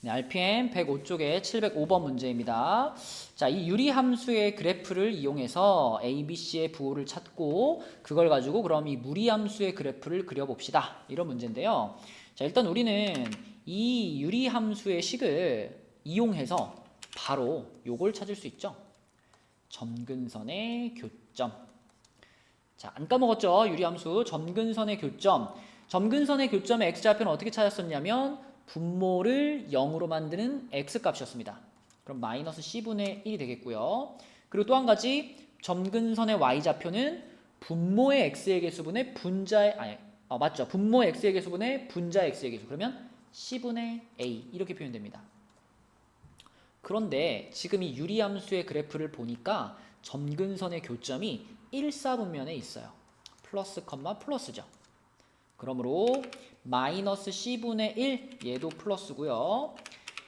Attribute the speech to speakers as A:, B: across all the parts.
A: 네, RPM 105쪽에 705번 문제입니다. 자, 이 유리 함수의 그래프를 이용해서 ABC의 부호를 찾고 그걸 가지고 그럼 이 무리 함수의 그래프를 그려봅시다. 이런 문제인데요. 자, 일단 우리는 이 유리 함수의 식을 이용해서 바로 요걸 찾을 수 있죠. 점근선의 교점. 자, 안 까먹었죠? 유리 함수 점근선의 교점. 점근선의 교점의 x좌표는 어떻게 찾았었냐면 분모를 0으로 만드는 x값이었습니다. 그럼 마이너스 c분의 1이 되겠고요. 그리고 또 한 가지 점근선의 y좌표는 분모의 x의 개수분의 분자의 아니 어, 맞죠? 분모의 x의 개수분의 분자의 x의 개수. 그러면 c분의 a 이렇게 표현됩니다. 그런데 지금 이 유리함수의 그래프를 보니까 점근선의 교점이 1사분면에 있어요. 플러스 컴마 플러스죠. 그러므로 마이너스 c분의 1 얘도 플러스고요.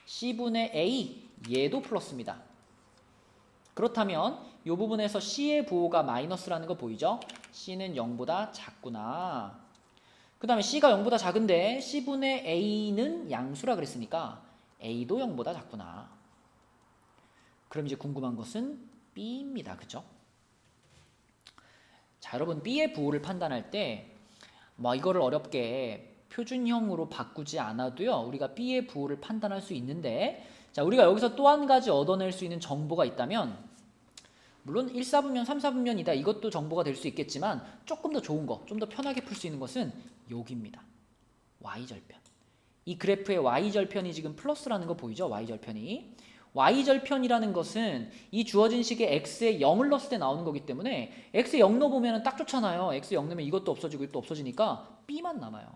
A: c분의 a 얘도 플러스입니다. 그렇다면 이 부분에서 c의 부호가 마이너스라는 거 보이죠? c는 0보다 작구나. 그 다음에 c가 0보다 작은데 c분의 a는 양수라 그랬으니까 a도 0보다 작구나. 그럼 이제 궁금한 것은 b입니다. 그죠? 자, 여러분 b의 부호를 판단할 때 뭐 이거를 어렵게 표준형으로 바꾸지 않아도요. 우리가 b의 부호를 판단할 수 있는데 자, 우리가 여기서 또 한 가지 얻어낼 수 있는 정보가 있다면 물론 1, 4분면, 3, 4분면이다. 이것도 정보가 될 수 있겠지만 조금 더 좋은 거, 좀 더 편하게 풀 수 있는 것은 여기입니다. y절편. 이 그래프의 y절편이 지금 플러스라는 거 보이죠? y절편이. Y절편이라는 것은 이 주어진 식에 x에 0을 넣었을 때 나오는 거기 때문에 x에 0 넣어보면 딱 좋잖아요. x에 0 넣으면 이것도 없어지고 이것도 없어지니까 b만 남아요.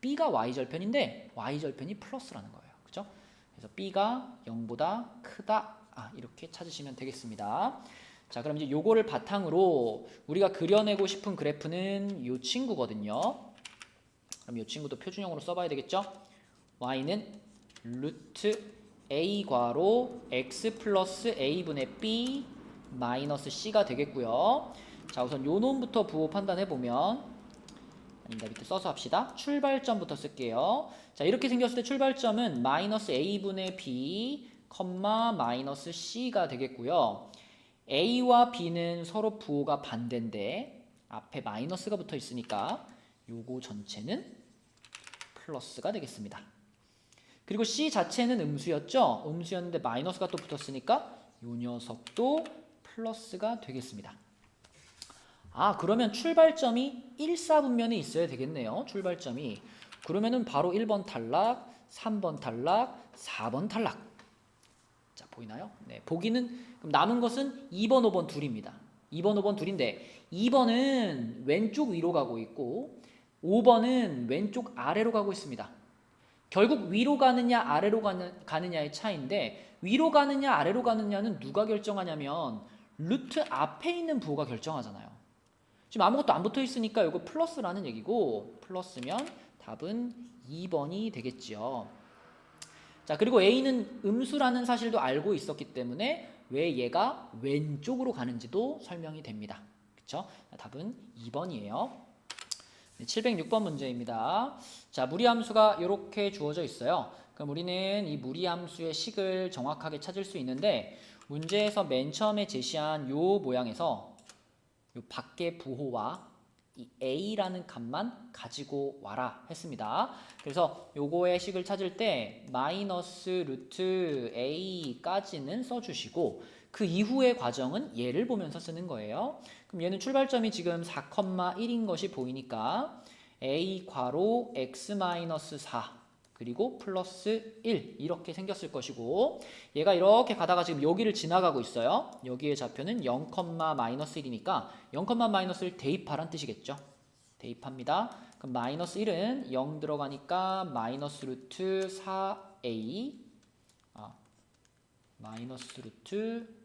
A: b가 y절편인데 y절편이 플러스라는 거예요. 그죠? 그래서 b가 0보다 크다. 아, 이렇게 찾으시면 되겠습니다. 자, 그럼 이제 요거를 바탕으로 우리가 그려내고 싶은 그래프는 요 친구거든요. 그럼 요 친구도 표준형으로 써봐야 되겠죠? y는 루트 a 괄호 x 플러스 a분의 b 마이너스 c가 되겠고요. 자 우선 요 놈부터 부호 판단해 보면 아니다 밑에 써서 합시다. 출발점부터 쓸게요. 자 이렇게 생겼을 때 출발점은 마이너스 a분의 b 컴마 마이너스 c가 되겠고요. a와 b는 서로 부호가 반대인데 앞에 마이너스가 붙어 있으니까 요거 전체는 플러스가 되겠습니다. 그리고 C 자체는 음수였죠. 음수였는데 마이너스가 또 붙었으니까 이 녀석도 플러스가 되겠습니다. 아 그러면 출발점이 1, 4분면에 있어야 되겠네요. 출발점이. 그러면은 바로 1번 탈락, 3번 탈락, 4번 탈락. 자 보이나요? 네 보기는 그럼 남은 것은 2번, 5번 둘입니다. 2번, 5번 둘인데 2번은 왼쪽 위로 가고 있고 5번은 왼쪽 아래로 가고 있습니다. 결국 위로 가느냐 아래로 가느, 가느냐의 차이인데 위로 가느냐 아래로 가느냐는 누가 결정하냐면 루트 앞에 있는 부호가 결정하잖아요. 지금 아무것도 안 붙어 있으니까 이거 플러스라는 얘기고 플러스면 답은 2번이 되겠지요. 자 그리고 A는 음수라는 사실도 알고 있었기 때문에 왜 얘가 왼쪽으로 가는지도 설명이 됩니다. 그쵸? 답은 2번이에요. 706번 문제입니다. 자, 무리함수가 이렇게 주어져 있어요. 그럼 우리는 이 무리함수의 식을 정확하게 찾을 수 있는데 문제에서 맨 처음에 제시한 요 모양에서 요 밖의 부호와 이 a라는 값만 가지고 와라 했습니다. 그래서 요거의 식을 찾을 때 마이너스 루트 a까지는 써주시고 그 이후의 과정은 얘를 보면서 쓰는 거예요. 그럼 얘는 출발점이 지금 4,1인 것이 보이니까 a 괄호 x 마이너스 4 그리고 플러스 1 이렇게 생겼을 것이고 얘가 이렇게 가다가 지금 여기를 지나가고 있어요. 여기의 좌표는 0, 마이너스 1이니까 0, 마이너스 1 대입하란 뜻이겠죠. 대입합니다. 그럼 마이너스 1은 0 들어가니까 마이너스 루트 4a 아, 마이너스 루트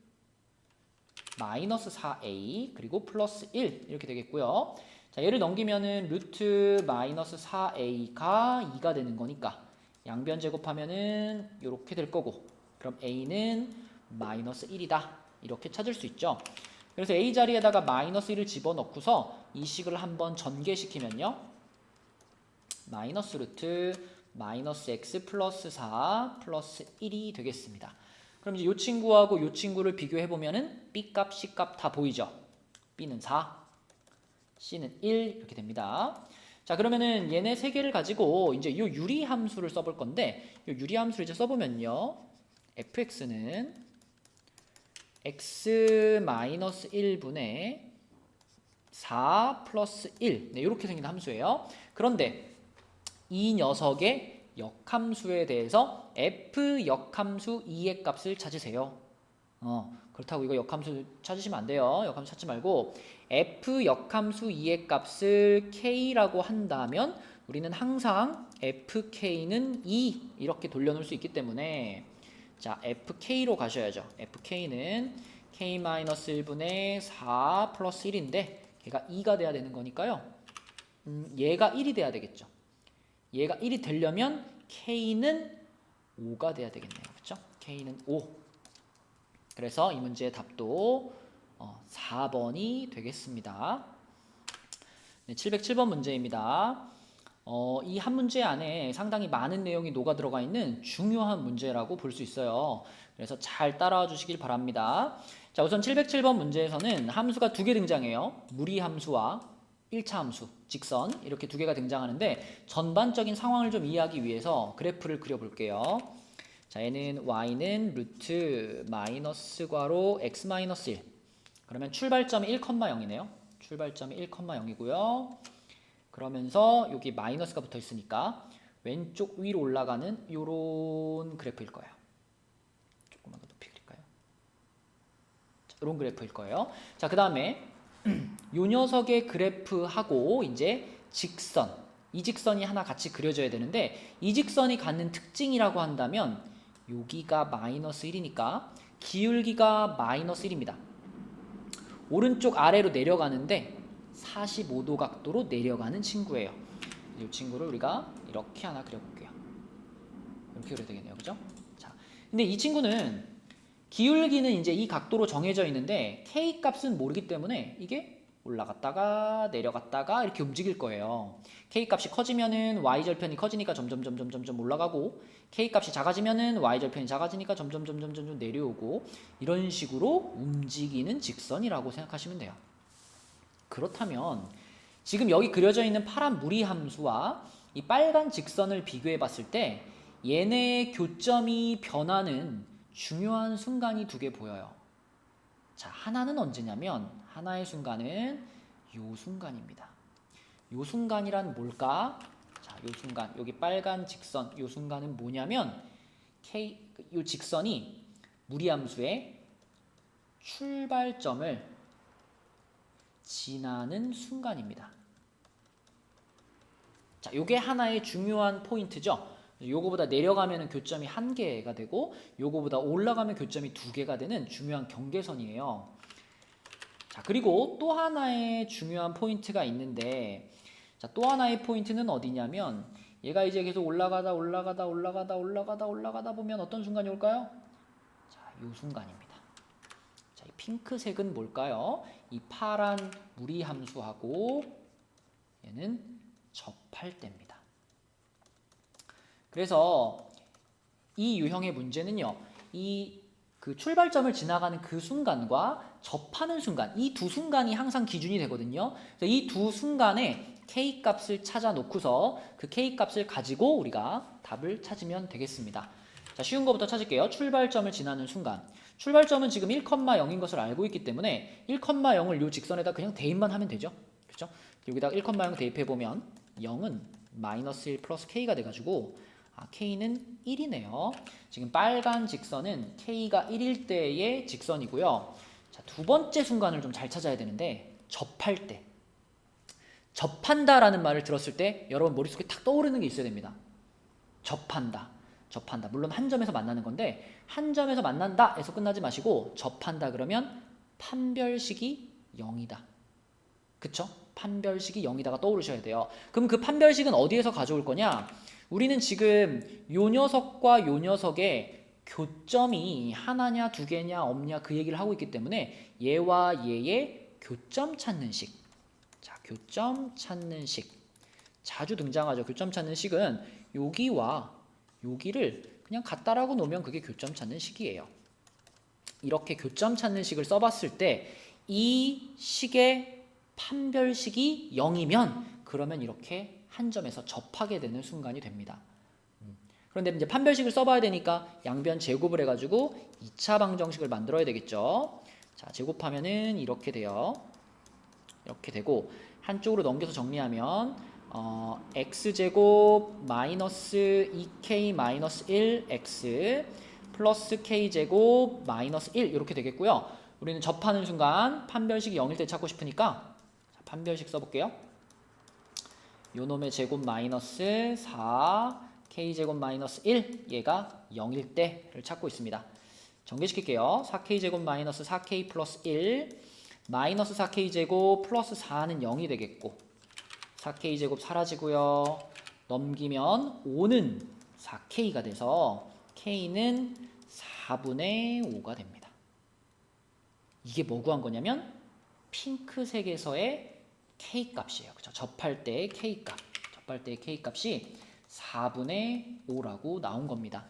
A: 마이너스 4a 그리고 플러스 1 이렇게 되겠고요. 자, 얘를 넘기면은 루트 마이너스 4a가 2가 되는 거니까 양변 제곱하면은 이렇게 될 거고 그럼 a는 마이너스 1이다 이렇게 찾을 수 있죠. 그래서 a 자리에다가 마이너스 1을 집어넣고서 이 식을 한번 전개시키면요. 마이너스 루트 마이너스 x 플러스 4 플러스 1이 되겠습니다. 그럼 이제 이 친구하고 이 친구를 비교해 보면은 b 값, c 값 다 보이죠? b는 4, c는 1 이렇게 됩니다. 자 그러면은 얘네 세 개를 가지고 이제 이 유리 함수를 써볼 건데 이 유리 함수를 이제 써보면요, fx는 x 마이너스 1분의 4 플러스 1 네, 이렇게 생긴 함수예요. 그런데 이 녀석의 역함수에 대해서 f 역함수 2의 값을 찾으세요. 어, 그렇다고 이거 역함수 찾으시면 안 돼요. 역함수 찾지 말고 f 역함수 2의 값을 k라고 한다면 우리는 항상 fk는 2 이렇게 돌려놓을 수 있기 때문에 자 fk로 가셔야죠. fk는 k-1분의 4 플러스 1인데 얘가 2가 돼야 되는 거니까요. 음, 얘가 1이 돼야 되겠죠. 얘가 1이 되려면 k는 5가 돼야 되겠네요. 그렇죠? k는 5. 그래서 이 문제의 답도 어, 4번이 되겠습니다. 네, 707번 문제입니다. 어, 이 한 문제 안에 상당히 많은 내용이 녹아 들어가 있는 중요한 문제라고 볼 수 있어요. 그래서 잘 따라와 주시길 바랍니다. 자, 우선 707번 문제에서는 함수가 두 개 등장해요. 무리 함수와 1차 함수, 직선 이렇게 두 개가 등장하는데 전반적인 상황을 좀 이해하기 위해서 그래프를 그려볼게요. 자, 얘는 y는 루트 마이너스 괄호 x 마이너스 1. 그러면 출발점이 1,0이네요. 출발점이 1,0이고요. 그러면서 여기 마이너스가 붙어 있으니까 왼쪽 위로 올라가는 요런 그래프일 거예요. 조금만 더 높이 그릴까요? 자, 이런 그래프일 거예요. 자, 그 다음에 요 녀석의 그래프하고 이제 직선, 이 직선이 하나 같이 그려져야 되는데 이 직선이 갖는 특징이라고 한다면 여기가 마이너스 1이니까 기울기가 마이너스 1입니다. 오른쪽 아래로 내려가는데 45도 각도로 내려가는 친구예요. 이 친구를 우리가 이렇게 하나 그려볼게요. 이렇게 그려야 되겠네요. 그죠? 자, 근데 이 친구는 기울기는 이제 이 각도로 정해져 있는데 k 값은 모르기 때문에 이게 올라갔다가 내려갔다가 이렇게 움직일 거예요. k 값이 커지면은 y 절편이 커지니까 점점 점점 점점 올라가고 k 값이 작아지면은 y 절편이 작아지니까 점점 점점 점점 내려오고 이런 식으로 움직이는 직선이라고 생각하시면 돼요. 그렇다면 지금 여기 그려져 있는 파란 무리 함수와 이 빨간 직선을 비교해 봤을 때 얘네의 교점이 변하는 중요한 순간이 두 개 보여요. 자, 하나는 언제냐면 하나의 순간은 요 순간입니다. 요 순간이란 뭘까? 자, 요 순간 여기 빨간 직선 요 순간은 뭐냐면 k 요 직선이 무리함수의 출발점을 지나는 순간입니다. 자, 요게 하나의 중요한 포인트죠. 요거보다 내려가면 교점이 한 개가 되고 요거보다 올라가면 교점이 두 개가 되는 중요한 경계선이에요. 자, 그리고 또 하나의 중요한 포인트가 있는데 자, 또 하나의 포인트는 어디냐면 얘가 이제 계속 올라가다 올라가다 올라가다 올라가다 올라가다 보면 어떤 순간이 올까요? 자, 요 순간입니다. 자, 이 핑크색은 뭘까요? 이 파란 무리 함수하고 얘는 접할 때입니다. 그래서 이 유형의 문제는요. 이 그 출발점을 지나가는 그 순간과 접하는 순간, 이 두 순간이 항상 기준이 되거든요. 이 두 순간에 k 값을 찾아 놓고서 그 k 값을 가지고 우리가 답을 찾으면 되겠습니다. 자, 쉬운 것부터 찾을게요. 출발점을 지나는 순간. 출발점은 지금 1,0인 것을 알고 있기 때문에 1,0을 이 직선에다 그냥 대입만 하면 되죠. 그렇죠? 여기다가 1,0 대입해 보면 0은 마이너스 1 플러스 k가 돼 가지고 아, k는 1이네요. 지금 빨간 직선은 k가 1일 때의 직선이고요. 자, 두 번째 순간을 좀 잘 찾아야 되는데 접할 때. 접한다라는 말을 들었을 때 여러분 머릿속에 탁 떠오르는 게 있어야 됩니다. 접한다. 접한다. 물론 한 점에서 만나는 건데 한 점에서 만난다 에서 끝나지 마시고 접한다 그러면 판별식이 0이다. 그쵸? 판별식이 0이다가 떠오르셔야 돼요. 그럼 그 판별식은 어디에서 가져올 거냐? 우리는 지금 요 녀석과 요 녀석의 교점이 하나냐 두 개냐 없냐 그 얘기를 하고 있기 때문에 얘와 얘의 교점 찾는 식. 자, 교점 찾는 식. 자주 등장하죠. 교점 찾는 식은 여기와 여기를 그냥 같다라고 놓으면 그게 교점 찾는 식이에요. 이렇게 교점 찾는 식을 써봤을 때 이 식의 판별식이 0이면 그러면 이렇게 한 점에서 접하게 되는 순간이 됩니다. 음. 그런데 이제 판별식을 써봐야 되니까 양변 제곱을 해가지고 2차 방정식을 만들어야 되겠죠. 자, 제곱하면은 이렇게 돼요. 이렇게 되고 한쪽으로 넘겨서 정리하면 어, x제곱 마이너스 2k 마이너스 1x 플러스 k제곱 마이너스 1 이렇게 되겠고요. 우리는 접하는 순간 판별식이 0일 때 찾고 싶으니까 자, 판별식 써볼게요. 요놈의 제곱 마이너스 4 k제곱 마이너스 1 얘가 0일 때를 찾고 있습니다. 전개시킬게요. 4k제곱 마이너스 4k 플러스 1 마이너스 4k제곱 플러스 4는 0이 되겠고 4k제곱 사라지고요. 넘기면 5는 4k가 돼서 k는 4분의 5가 됩니다. 이게 뭐 구한 거냐면 핑크색에서의 k 값이에요. 그죠? 접할 때의 k 값. 접할 때의 k 값이 4분의 5라고 나온 겁니다.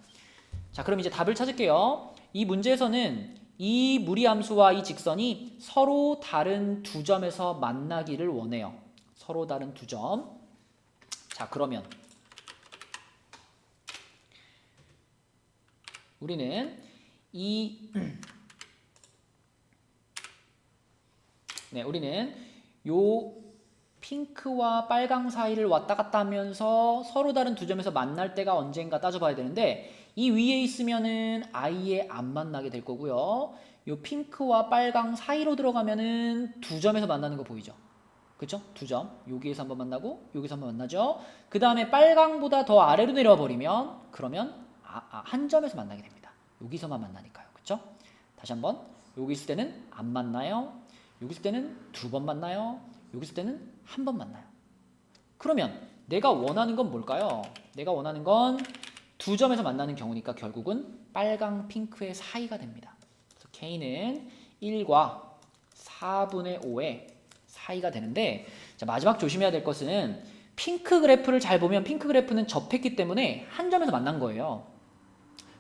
A: 자, 그럼 이제 답을 찾을게요. 이 문제에서는 이 무리함수와 이 직선이 서로 다른 두 점에서 만나기를 원해요. 서로 다른 두 점. 자, 그러면 우리는 이 네, 우리는 요 핑크와 빨강 사이를 왔다 갔다 하면서 서로 다른 두 점에서 만날 때가 언젠가 따져봐야 되는데 이 위에 있으면은 아예 안 만나게 될 거고요. 요 핑크와 빨강 사이로 들어가면은 두 점에서 만나는 거 보이죠? 그쵸? 두 점. 여기에서 한번 만나고 여기서 한번 만나죠. 그 다음에 빨강보다 더 아래로 내려와 버리면 그러면 아, 아, 한 점에서 만나게 됩니다. 여기서만 만나니까요. 그쵸? 다시 한번 여기 있을 때는 안 만나요. 여기 있을 때는 두 번 만나요. 여기 있을 때는 한 번 만나요. 그러면 내가 원하는 건 뭘까요? 내가 원하는 건 두 점에서 만나는 경우니까 결국은 빨강 핑크의 사이가 됩니다. 그래서 K는 1과 4분의 5의 사이가 되는데 자, 마지막 조심해야 될 것은 핑크 그래프를 잘 보면 핑크 그래프는 접했기 때문에 한 점에서 만난 거예요.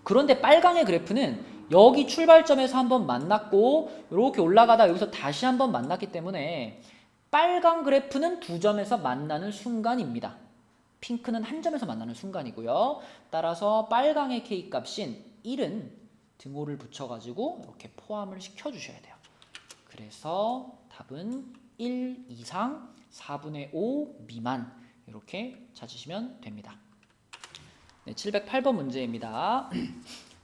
A: 그런데 빨강의 그래프는 여기 출발점에서 한번 만났고 이렇게 올라가다 여기서 다시 한번 만났기 때문에 빨강 그래프는 두 점에서 만나는 순간입니다. 핑크는 한 점에서 만나는 순간이고요. 따라서 빨강의 K 값인 1은 등호를 붙여가지고 이렇게 포함을 시켜주셔야 돼요. 그래서 답은 1 이상 4분의 5 미만 이렇게 찾으시면 됩니다. 네, 708번 문제입니다.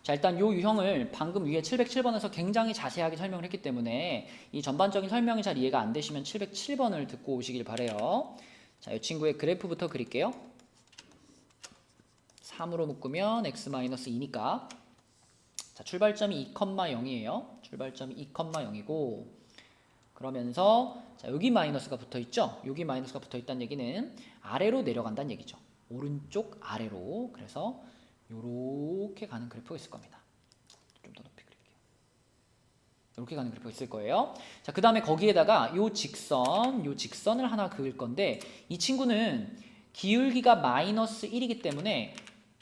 A: 자, 일단 요 유형을 방금 위에 707번에서 굉장히 자세하게 설명을 했기 때문에 이 전반적인 설명이 잘 이해가 안 되시면 707번을 듣고 오시길 바래요. 자, 이 친구의 그래프부터 그릴게요. 3으로 묶으면 x-2니까 자, 출발점이 2,0이에요. 출발점이 2,0이고 그러면서 자, 여기 마이너스가 붙어 있죠? 여기 마이너스가 붙어 있다는 얘기는 아래로 내려간다는 얘기죠. 오른쪽 아래로. 그래서 이렇게 가는 그래프가 있을 겁니다. 좀 더 높이 그릴게요. 이렇게 가는 그래프가 있을 거예요. 자, 그 다음에 거기에다가 요 직선, 요 직선을 하나 그을 건데 이 친구는 기울기가 마이너스 1이기 때문에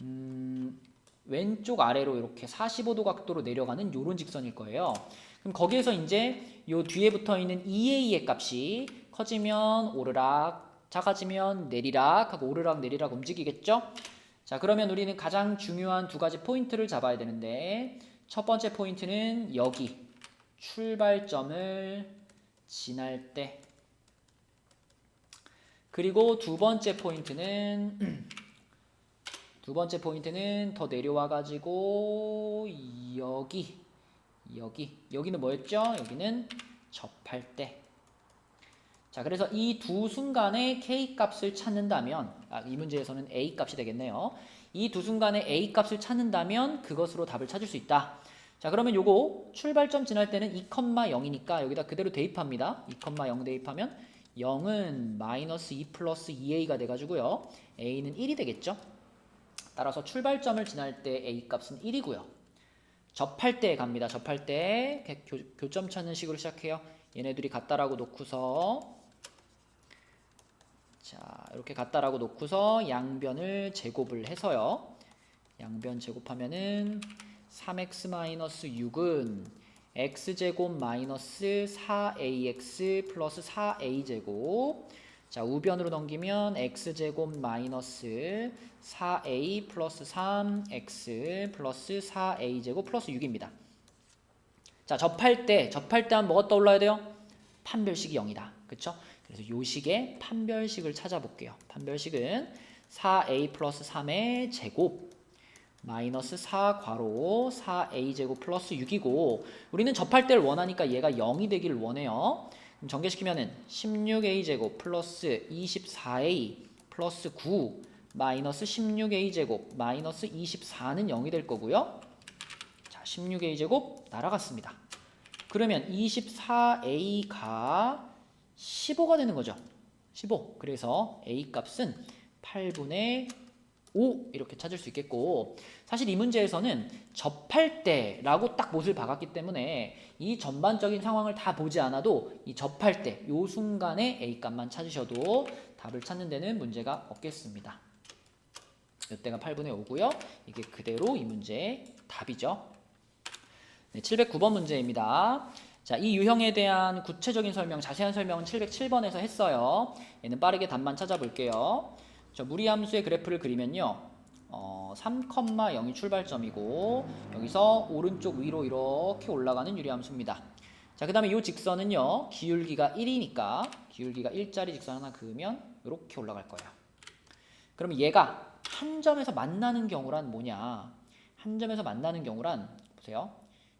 A: 음, 왼쪽 아래로 이렇게 45도 각도로 내려가는 요런 직선일 거예요. 그럼 거기에서 이제 요 뒤에 붙어 있는 2a의 값이 커지면 오르락, 작아지면 내리락 하고 오르락 내리락 움직이겠죠? 자, 그러면 우리는 가장 중요한 두 가지 포인트를 잡아야 되는데 첫 번째 포인트는 여기 출발점을 지날 때 그리고 두 번째 포인트는 두 번째 포인트는 더 내려와 가지고 여기 여기 여기는 뭐였죠? 여기는 접할 때. 자, 그래서 이 두 순간의 k 값을 찾는다면 아, 이 문제에서는 a 값이 되겠네요. 이 두 순간의 a 값을 찾는다면 그것으로 답을 찾을 수 있다. 자, 그러면 요거 출발점 지날 때는 2,0이니까 여기다 그대로 대입합니다. 2,0 대입하면 0은 마이너스 2 플러스 2a가 돼가지고요. a는 1이 되겠죠. 따라서 출발점을 지날 때 a 값은 1이고요. 접할 때 갑니다. 접할 때 교, 교점 찾는 식으로 시작해요. 얘네들이 같다라고 놓고서 자, 이렇게 같다라고 놓고서 양변을 제곱을 해서요. 양변 제곱하면은 3x-6은 x제곱 마이너스 4ax 플러스 4a제곱 자 우변으로 넘기면 x제곱 마이너스 4a 플러스 3x 플러스 4a제곱 플러스 6입니다. 자 접할 때 접할 때 하면 뭐가 떠올라야 돼요? 판별식이 0이다. 그쵸? 그래서 요 식의 판별식을 찾아볼게요. 판별식은 4a 플러스 3의 제곱 마이너스 4 괄호 4a 제곱 플러스 6이고 우리는 접할 때를 원하니까 얘가 0이 되기를 원해요. 그럼 전개시키면은 16a 제곱 플러스 24a 플러스 9 마이너스 16a 제곱 마이너스 24는 0이 될 거고요. 자, 16a 제곱 날아갔습니다. 그러면 24a가 15가 되는 거죠. 15. 그래서 a 값은 8분의 5 이렇게 찾을 수 있겠고 사실 이 문제에서는 접할 때라고 딱 못을 박았기 때문에 이 전반적인 상황을 다 보지 않아도 이 접할 때요 순간에 a 값만 찾으셔도 답을 찾는 데는 문제가 없겠습니다. 이때가 8분의 5고요. 이게 그대로 이 문제의 답이죠. 네, 709번 문제입니다. 자, 이 유형에 대한 구체적인 설명, 자세한 설명은 707번에서 했어요. 얘는 빠르게 답만 찾아볼게요. 자, 무리함수의 그래프를 그리면요. 어, 3,0이 출발점이고 여기서 오른쪽 위로 이렇게 올라가는 유리함수입니다. 자, 그 다음에 이 직선은요. 기울기가 1이니까 기울기가 1짜리 직선 하나 그으면 이렇게 올라갈 거예요. 그럼 얘가 한 점에서 만나는 경우란 뭐냐? 한 점에서 만나는 경우란 보세요.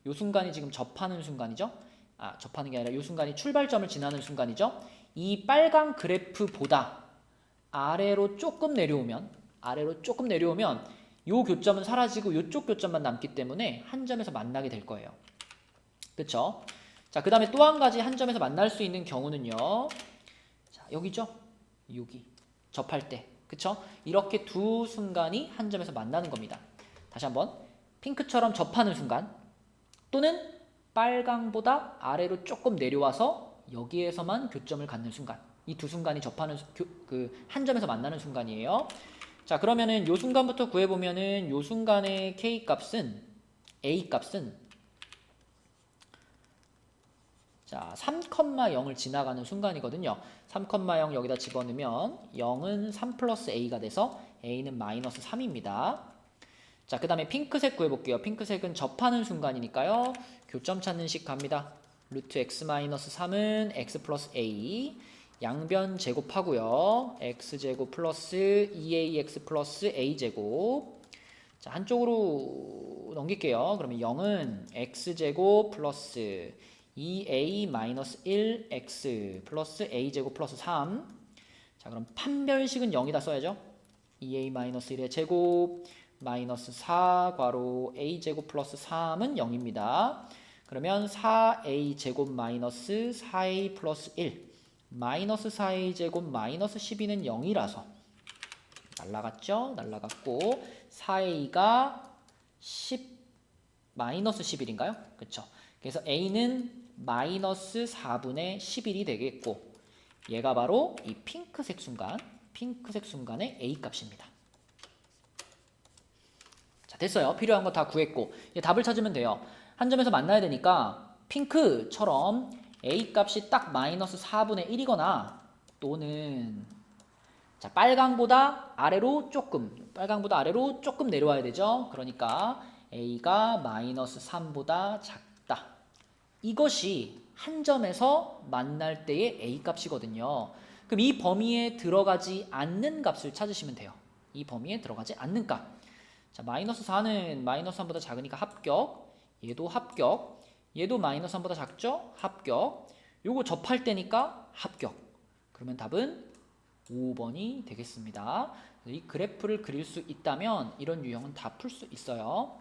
A: 요 순간이 지금 접하는 순간이죠. 아, 접하는 게 아니라 요 순간이 출발점을 지나는 순간이죠. 이 빨간 그래프보다 아래로 조금 내려오면 아래로 조금 내려오면 요 교점은 사라지고 요쪽 교점만 남기 때문에 한 점에서 만나게 될 거예요. 그렇죠? 자, 그 다음에 또 한 가지 한 점에서 만날 수 있는 경우는요. 자, 여기죠. 여기 접할 때. 그렇죠? 이렇게 두 순간이 한 점에서 만나는 겁니다. 다시 한번 핑크처럼 접하는 순간 또는 빨강보다 아래로 조금 내려와서 여기에서만 교점을 갖는 순간 이 두 순간이 접하는 그 한 점에서 만나는 순간이에요. 자 그러면은 요 순간부터 구해 보면은 요 순간의 k 값은 a 값은 자 3,0을 지나가는 순간이거든요. 3,0 여기다 집어넣으면 0은 3 플러스 a가 돼서 a는 마이너스 3입니다. 자, 그 다음에 핑크색 구해볼게요. 핑크색은 접하는 순간이니까요. 교점 찾는 식 갑니다. 루트 x 마이너스 3은 x 플러스 a 양변 제곱하고요. x제곱 플러스 2ax 플러스 a제곱 자, 한쪽으로 넘길게요. 그러면 0은 x제곱 플러스 2a 마이너스 1x 플러스 a제곱 플러스 3 자, 그럼 판별식은 0이다 써야죠. 2a 마이너스 1의 제곱 마이너스 4 괄호 a 제곱 플러스 3은 0입니다. 그러면 4a 제곱 마이너스 4a 플러스 1 마이너스 4a 제곱 마이너스 12는 0이라서 날라갔죠? 날라갔고 4a가 10 마이너스 11인가요? 그렇죠. 그래서 a는 마이너스 4분의 11이 되겠고 얘가 바로 이 핑크색 순간 핑크색 순간의 a 값입니다. 자 됐어요. 필요한 거 다 구했고 이제 답을 찾으면 돼요. 한 점에서 만나야 되니까 핑크처럼 a 값이 딱 마이너스 4분의 1이거나 또는 자 빨강보다 아래로 조금 빨강보다 아래로 조금 내려와야 되죠. 그러니까 a가 마이너스 3보다 작다. 이것이 한 점에서 만날 때의 a 값이거든요. 그럼 이 범위에 들어가지 않는 값을 찾으시면 돼요. 이 범위에 들어가지 않는 값. 자, 마이너스 4는 마이너스 3보다 작으니까 합격. 얘도 합격. 얘도 마이너스 3보다 작죠? 합격. 요거 접할 때니까 합격. 그러면 답은 5번이 되겠습니다. 이 그래프를 그릴 수 있다면 이런 유형은 다 풀 수 있어요.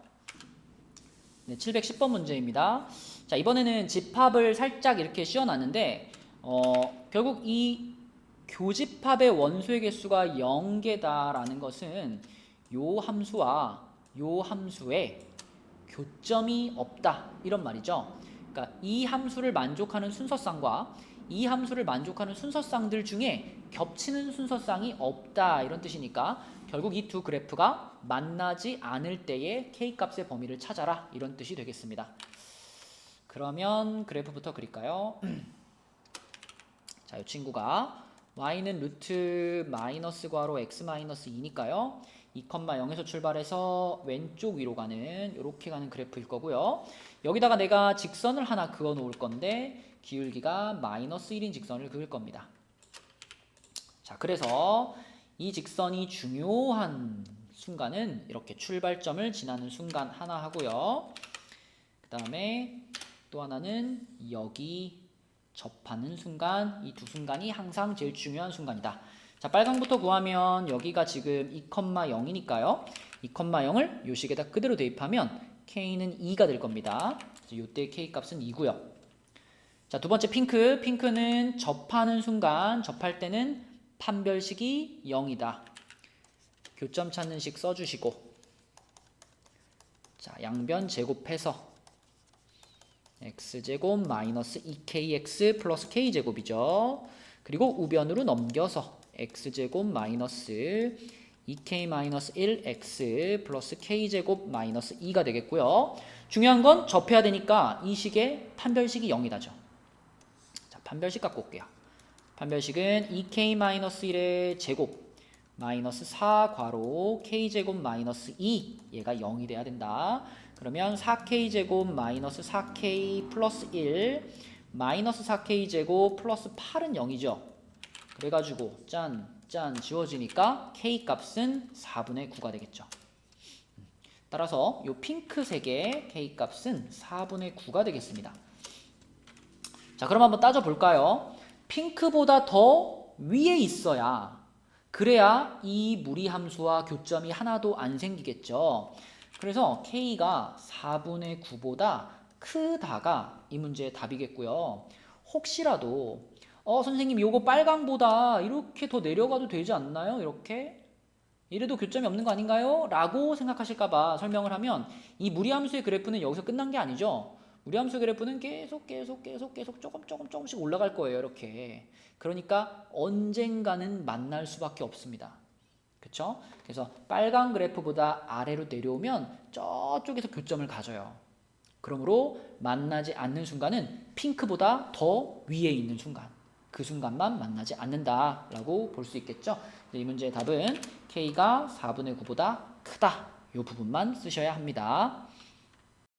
A: 네, 710번 문제입니다. 자, 이번에는 집합을 살짝 이렇게 씌워놨는데 어, 결국 이 교집합의 원소의 개수가 0개다라는 것은 요 함수와 요 함수에 교점이 없다 이런 말이죠. 그러니까 이 함수를 만족하는 순서쌍과 이 함수를 만족하는 순서쌍들 중에 겹치는 순서쌍이 없다 이런 뜻이니까 결국 이 두 그래프가 만나지 않을 때의 k 값의 범위를 찾아라 이런 뜻이 되겠습니다. 그러면 그래프부터 그릴까요? 자, 이 친구가 y는 루트 마이너스 괄호 x 마이너스 2니까요. 2,0에서 출발해서 왼쪽 위로 가는 이렇게 가는 그래프일 거고요. 여기다가 내가 직선을 하나 그어 놓을 건데 기울기가 마이너스 1인 직선을 그을 겁니다. 자, 그래서 이 직선이 중요한 순간은 이렇게 출발점을 지나는 순간 하나 하고요. 그 다음에 또 하나는 여기 접하는 순간 이 두 순간이 항상 제일 중요한 순간이다. 자 빨강부터 구하면 여기가 지금 2,0이니까요. 2,0을 요 식에다 그대로 대입하면 k는 2가 될 겁니다. 이때 k 값은 2고요. 자 두 번째 핑크. 핑크는 접하는 순간 접할 때는 판별식이 0이다. 교점 찾는 식 써주시고 자 양변 제곱해서 x제곱 마이너스 2kx 플러스 k제곱이죠. 그리고 우변으로 넘겨서 x제곱 마이너스 2k 마이너스 1x 플러스 k제곱 마이너스 2가 되겠고요. 중요한 건 접해야 되니까 이 식의 판별식이 0이다죠. 자, 판별식 갖고 올게요. 판별식은 2k 마이너스 1의 제곱 마이너스 4 괄호 k제곱 마이너스 2 얘가 0이 돼야 된다. 그러면 4k 제곱 마이너스 4k 플러스 1 마이너스 4k 제곱 플러스 8은 0이죠. 그래가지고 짠 짠 지워지니까 k 값은 4분의 9가 되겠죠. 따라서 이 핑크색의 k 값은 4분의 9가 되겠습니다. 자 그럼 한번 따져 볼까요? 핑크보다 더 위에 있어야 그래야 이 무리 함수와 교점이 하나도 안 생기겠죠. 그래서 k가 4분의 9보다 크다가 이 문제의 답이겠고요. 혹시라도 어 선생님 요거 빨강보다 이렇게 더 내려가도 되지 않나요? 이렇게 이래도 교점이 없는 거 아닌가요? 라고 생각하실까봐 설명을 하면 이 무리함수의 그래프는 여기서 끝난 게 아니죠. 무리함수 그래프는 계속 계속 계속 계속 조금 조금 조금씩 올라갈 거예요. 이렇게. 그러니까 언젠가는 만날 수밖에 없습니다. 그쵸? 그래서 빨간 그래프보다 아래로 내려오면 저쪽에서 교점을 가져요. 그러므로 만나지 않는 순간은 핑크보다 더 위에 있는 순간. 그 순간만 만나지 않는다라고 볼 수 있겠죠. 이 문제의 답은 K가 4분의 9보다 크다. 이 부분만 쓰셔야 합니다.